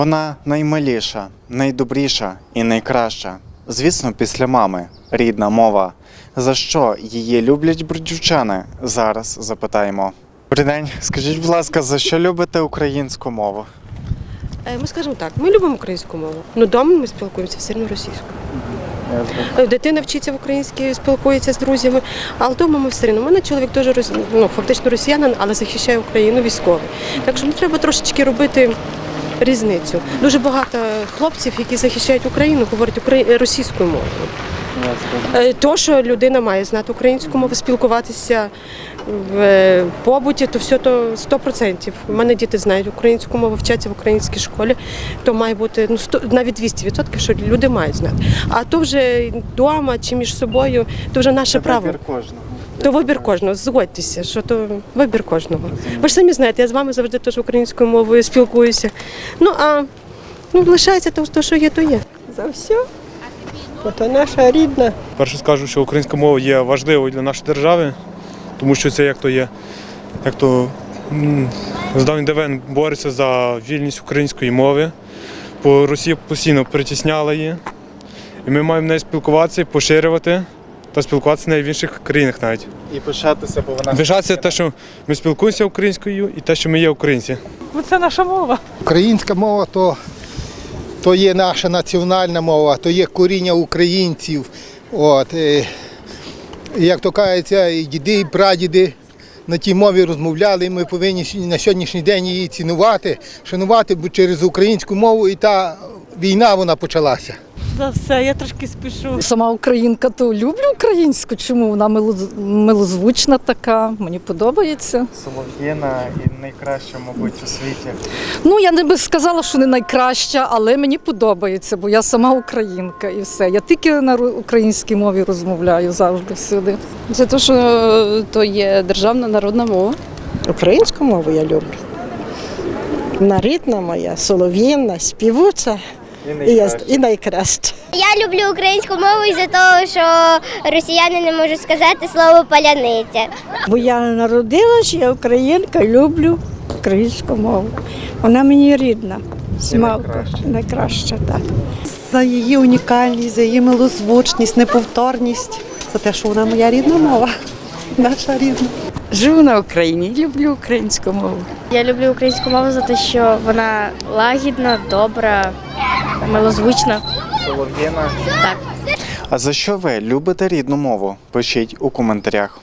Вона наймиліша, найдобріша і найкраща. Звісно, після мами, рідна мова. За що її люблять бродівчани? Зараз запитаємо. Добрий день, скажіть, будь ласка, за що любите українську мову? Е, Ми скажемо так, ми любимо українську мову. Ну вдома ми спілкуємося все одно російською. Е, Дитина вчиться в українській, спілкується з друзями, а вдома ми все одно. У мене чоловік теж ну, фактично росіянин, але захищає Україну військовий. Так що не треба трошечки робити різницю. Дуже багато хлопців, які захищають Україну, говорять російською мовою. Е, То, що людина має знати українську мову, спілкуватися в е, побуті, то все то 100%. У мене діти знають українську мову, вчаться в українській школі, то має бути ну, 100, навіть 200%, що люди мають знати. А то вже вдома чи між собою, то вже наше право. кожного. То вибір кожного, згодьтеся, що то вибір кожного. Ви ж самі знаєте, я з вами завжди теж українською мовою спілкуюся. Ну а ну, лишається то, що є, то є. За все. Бо то наша рідна. Перше скажу, що українська мова є важливою для нашої держави, тому що це як то є, як то з давніх давен бореться за вільність української мови. Бо Росія постійно притісняла її. І ми маємо нею спілкуватися, поширювати та спілкуватися нею в інших країнах навіть. І пишатися, бо вона Пишатися те, що ми спілкуємося українською і те, що ми є українці. Бо це наша мова. Українська мова то, то є наша національна мова, то є коріння українців. От, е, і як то кажеться, і діди, і прадіди на тій мові розмовляли, і ми повинні на сьогоднішній день її цінувати, шанувати, бо через українську мову і та війна вона почалася. За все, я трошки спішу. Сама українка, то люблю українську. Чому вона милоз- милозвучна така, мені подобається. Солов'їна і найкраща, мабуть, у світі. Ну я не би сказала, що не найкраща, але мені подобається, бо я сама українка і все. Я тільки на українській мові розмовляю завжди всюди. Це те, що то є державна народна мова. Українську мову я люблю. Вона рідна моя, солов'їна, співуча і, я, і найкраща. Я люблю українську мову із-за того, що росіяни не можуть сказати слово паляниця. Бо я народилась, я українка, люблю українську мову. Вона мені рідна. Смалка найкраща, так. за її унікальність, за її милозвучність, неповторність, за те, що вона моя рідна мова, наша рідна. Живу на Україні, люблю українську мову. Я люблю українську мову за те, що вона лагідна, добра, милозвучна. Солов'їна. Так. А за що ви любите рідну мову? Пишіть у коментарях.